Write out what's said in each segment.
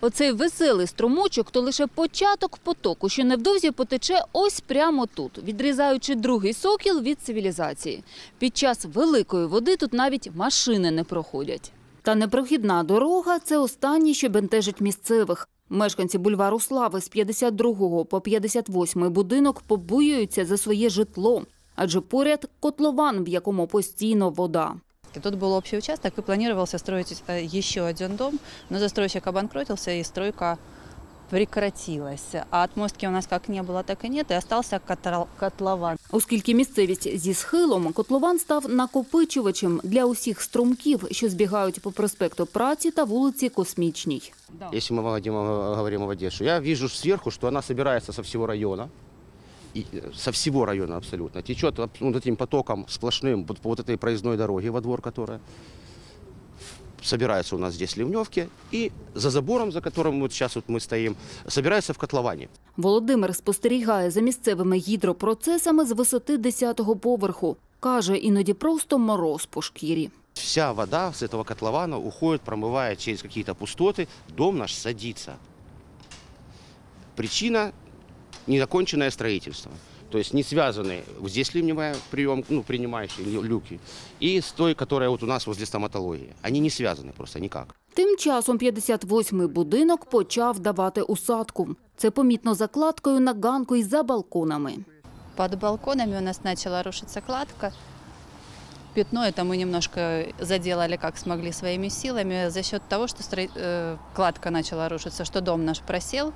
Оцей веселий струмочок – то лише початок потоку, що невдовзі потече ось прямо тут, відрізаючи другий сокіл від цивілізації. Під час великої води тут навіть машини не проходять. Та непрохідна дорога – це останнє, що бентежить місцевих. Мешканці бульвару Слави з 52 по 58 будинок побоюються за своє житло, адже поряд котлован, в якому постійно вода И Тут был общий участок, и планировался строить э, еще один дом, но застройщик обанкротился, и стройка прекратилась. А отмостки у нас как не было, так и нет, и остался котрол- котлован. Оскільки місцевість зі схилом, котлован став накопичувачем для усіх струмків, що збігають по проспекту Праці та вулиці Космічній. Если мы говорим, о- говорим о воде, что я вижу сверху, что она собирается со всего района. И э, со всего района абсолютно. Течет аб- ну, вот этим потоком сплошным вот по вот этой проездной дороге во двор, которая собирается у нас здесь в Ливневке. И за забором, за которым вот сейчас вот мы стоим, собирается в котловане. Володимир спостерігає за місцевими гідропроцесами з висоти 10-го поверху. Каже, іноді просто мороз по шкірі. Вся вода с этого котлована уходит, промывая через какие-то пустоты. Дом наш садится. Причина – недоконченное строительство. То есть не связаны здесь ливневая прием, ну, принимающие лю- люки, и с той, которая вот у нас возле стоматологии. Они не связаны просто никак. Тим часом 58-й будинок почав давати усадку. Це помітно закладкою на ганку і за балконами. Под балконами у нас начала рушиться кладка. Пятно это мы немножко заделали, как смогли, своими силами. За счет того, что стро- э, кладка начала рушиться, что дом наш просел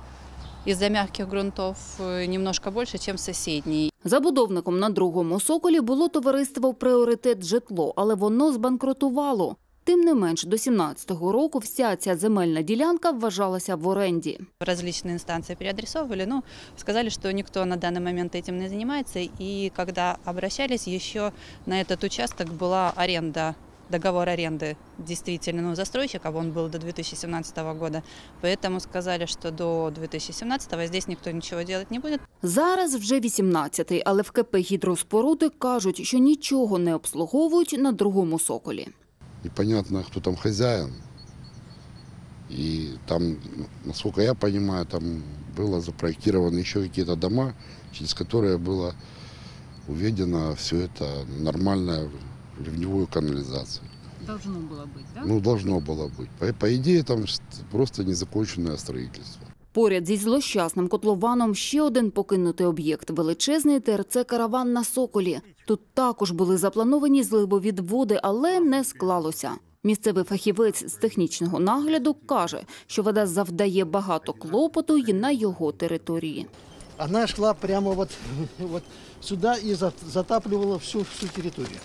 из-за мягких грунтов э, немножко больше, чем соседний. Забудовником на другому соколі було товариство «Пріоритет житло», але воно збанкрутувало. Тим не менш, до 17-го року вся ця земельна ділянка вважалася в оренді. Различные инстанции переадресовывали, но сказали, что никто на данный момент этим не занимается. И когда обращались, еще на этот участок была аренда, договор аренды действительно ну, застройщика, он был до 2017 года. Поэтому сказали, что до 2017 здесь никто ничего делать не будет. Зараз вже 18-й, але в КП «Гідроспоруди» кажуть, що нічого не обслуговують на другому соколі. непонятно, кто там хозяин. И там, ну, насколько я понимаю, там было запроектированы еще какие-то дома, через которые было уведено все это нормально в ливневую канализацию. Должно було бути, так? Ну, должно было быть. По, по идее, там просто незаконченное строительство. Поряд зі злощасним котлованом ще один покинутий об'єкт – величезний ТРЦ «Караван» на Соколі. Тут також були заплановані зливовідводи, але не склалося. Місцевий фахівець з технічного нагляду каже, що вода завдає багато клопоту й на його території. она шла прямо вот, вот сюда и за- затапливала всю, всю территорию.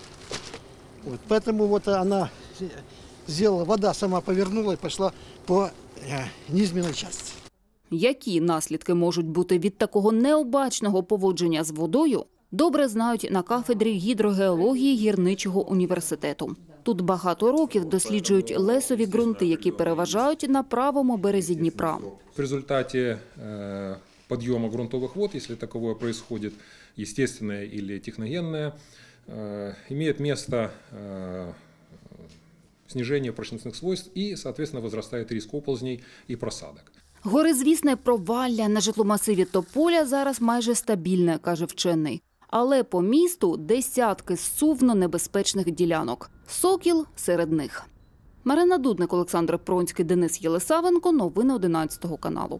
Вот, поэтому вот она сделала, вода сама повернула и пошла по э, низменной части. Які наслідки можуть бути від такого необачного поводження з водою, добре знають на кафедрі гідрогеології гірничого університету. Тут багато років досліджують лесові ґрунти, які переважають на правому березі Дніпра. В результате э, подъема грунтовых вод, если таковое происходит, естественное или техногенное, э, имеет место э, снижение прочностных свойств и, соответственно, возрастает риск оползней и просадок. Горизвісне провалля на житломасиві Тополя зараз майже стабільне, каже вчений. Але по місту десятки сувно небезпечних ділянок. Сокіл серед них. Марина Дудник, Олександр Пронський, Денис Єлисавенко. Новини 11 каналу.